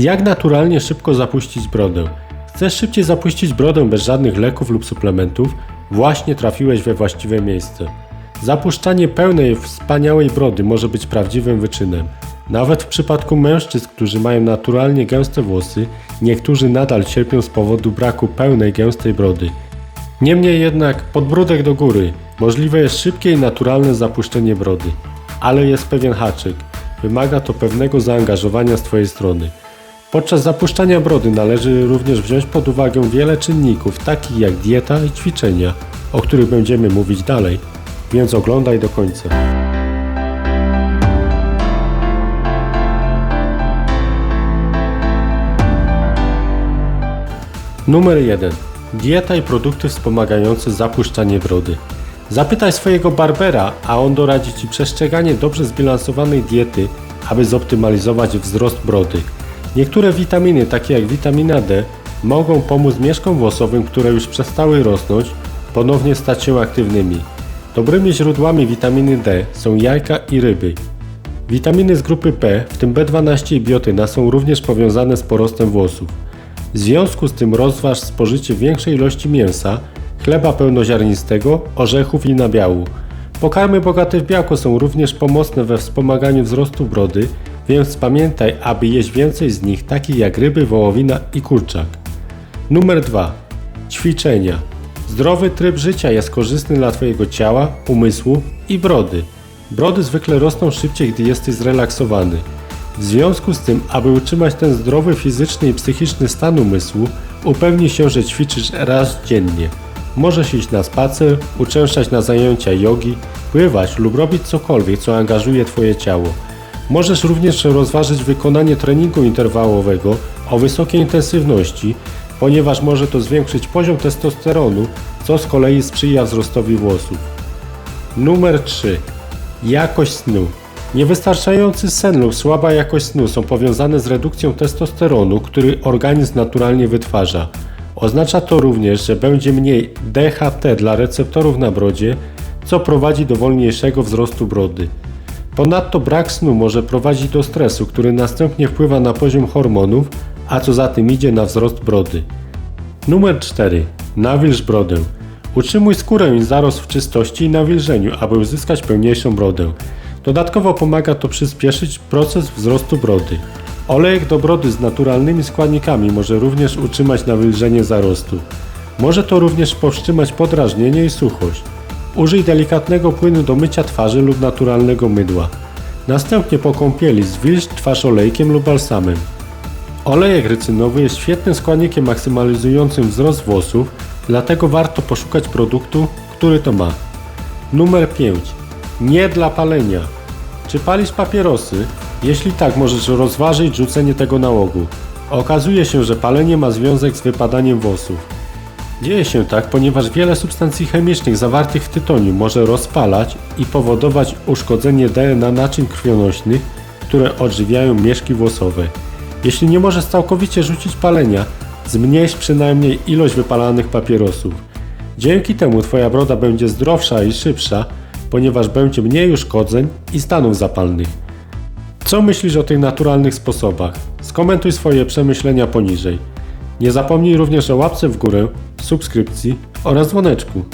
Jak naturalnie szybko zapuścić brodę? Chcesz szybciej zapuścić brodę bez żadnych leków lub suplementów? Właśnie trafiłeś we właściwe miejsce. Zapuszczanie pełnej, wspaniałej brody może być prawdziwym wyczynem. Nawet w przypadku mężczyzn, którzy mają naturalnie gęste włosy, niektórzy nadal cierpią z powodu braku pełnej, gęstej brody. Niemniej jednak podbródek do góry. Możliwe jest szybkie i naturalne zapuszczenie brody. Ale jest pewien haczyk. Wymaga to pewnego zaangażowania z Twojej strony. Podczas zapuszczania brody należy również wziąć pod uwagę wiele czynników, takich jak dieta i ćwiczenia, o których będziemy mówić dalej, więc oglądaj do końca. Numer 1. Dieta i produkty wspomagające zapuszczanie brody. Zapytaj swojego barbera, a on doradzi Ci przestrzeganie dobrze zbilansowanej diety, aby zoptymalizować wzrost brody. Niektóre witaminy, takie jak witamina D, mogą pomóc mieszkom włosowym, które już przestały rosnąć, ponownie stać się aktywnymi. Dobrymi źródłami witaminy D są jajka i ryby. Witaminy z grupy P, w tym B12 i biotyna, są również powiązane z porostem włosów. W związku z tym rozważ spożycie większej ilości mięsa, chleba pełnoziarnistego, orzechów i nabiału. Pokarmy bogate w białko są również pomocne we wspomaganiu wzrostu brody, więc pamiętaj, aby jeść więcej z nich, takich jak ryby, wołowina i kurczak. Numer 2. Ćwiczenia. Zdrowy tryb życia jest korzystny dla Twojego ciała, umysłu i brody. Brody zwykle rosną szybciej, gdy jesteś zrelaksowany. W związku z tym, aby utrzymać ten zdrowy fizyczny i psychiczny stan umysłu, upewnij się, że ćwiczysz raz dziennie. Możesz iść na spacer, uczęszczać na zajęcia jogi, pływać lub robić cokolwiek, co angażuje Twoje ciało. Możesz również rozważyć wykonanie treningu interwałowego o wysokiej intensywności, ponieważ może to zwiększyć poziom testosteronu, co z kolei sprzyja wzrostowi włosów. Numer 3. Jakość snu. Niewystarczający sen lub słaba jakość snu są powiązane z redukcją testosteronu, który organizm naturalnie wytwarza. Oznacza to również, że będzie mniej DHT dla receptorów na brodzie, co prowadzi do wolniejszego wzrostu brody. Ponadto brak snu może prowadzić do stresu, który następnie wpływa na poziom hormonów, a co za tym idzie na wzrost brody. Numer 4. Nawilż brodę. Utrzymuj skórę i zarost w czystości i nawilżeniu, aby uzyskać pełniejszą brodę. Dodatkowo pomaga to przyspieszyć proces wzrostu brody. Olejek do brody z naturalnymi składnikami może również utrzymać nawilżenie zarostu. Może to również powstrzymać podrażnienie i suchość. Użyj delikatnego płynu do mycia twarzy lub naturalnego mydła. Następnie po kąpieli zwilż twarz olejkiem lub balsamem. Olejek rycynowy jest świetnym składnikiem maksymalizującym wzrost włosów, dlatego warto poszukać produktu, który to ma. Numer 5. Nie dla palenia. Czy palisz papierosy? Jeśli tak, możesz rozważyć rzucenie tego nałogu. Okazuje się, że palenie ma związek z wypadaniem włosów. Dzieje się tak, ponieważ wiele substancji chemicznych zawartych w tytoniu może rozpalać i powodować uszkodzenie DNA naczyń krwionośnych, które odżywiają mieszki włosowe. Jeśli nie możesz całkowicie rzucić palenia, zmniejsz przynajmniej ilość wypalanych papierosów. Dzięki temu Twoja broda będzie zdrowsza i szybsza, ponieważ będzie mniej uszkodzeń i stanów zapalnych. Co myślisz o tych naturalnych sposobach? Skomentuj swoje przemyślenia poniżej. Nie zapomnij również o łapce w górę, subskrypcji oraz dzwoneczku.